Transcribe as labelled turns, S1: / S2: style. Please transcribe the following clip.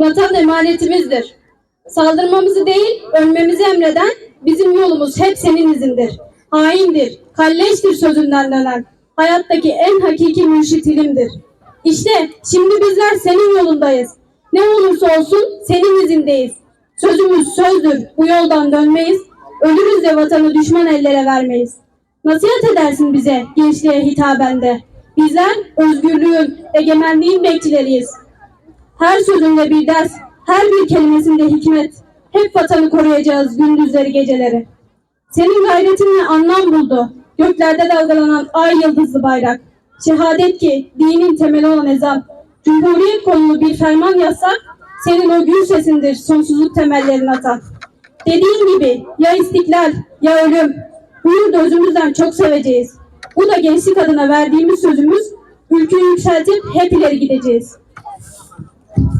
S1: Vatan emanetimizdir. Saldırmamızı değil, ölmemizi emreden bizim yolumuz hep senin izindir. Haindir, kalleştir sözünden dönen. Hayattaki en hakiki mürşit ilimdir. İşte şimdi bizler senin yolundayız. Ne olursa olsun senin izindeyiz. Sözümüz sözdür, bu yoldan dönmeyiz. Ölürüz de vatanı düşman ellere vermeyiz. Nasihat edersin bize gençliğe hitaben de. Bizler özgürlüğün, egemenliğin bekçileriyiz. Her sözünde bir ders, her bir kelimesinde hikmet. Hep vatanı koruyacağız gündüzleri geceleri. Senin gayretinle anlam buldu. Göklerde dalgalanan ay yıldızlı bayrak. Şehadet ki dinin temeli olan ezan. Cumhuriyet konulu bir ferman yazsak, senin o gül sesindir sonsuzluk temellerini atan. Dediğin gibi ya istiklal ya ölüm. Bu yurdu özümüzden çok seveceğiz. Bu da gençlik adına verdiğimiz sözümüz. Ülkeyi yükseltip hep ileri gideceğiz.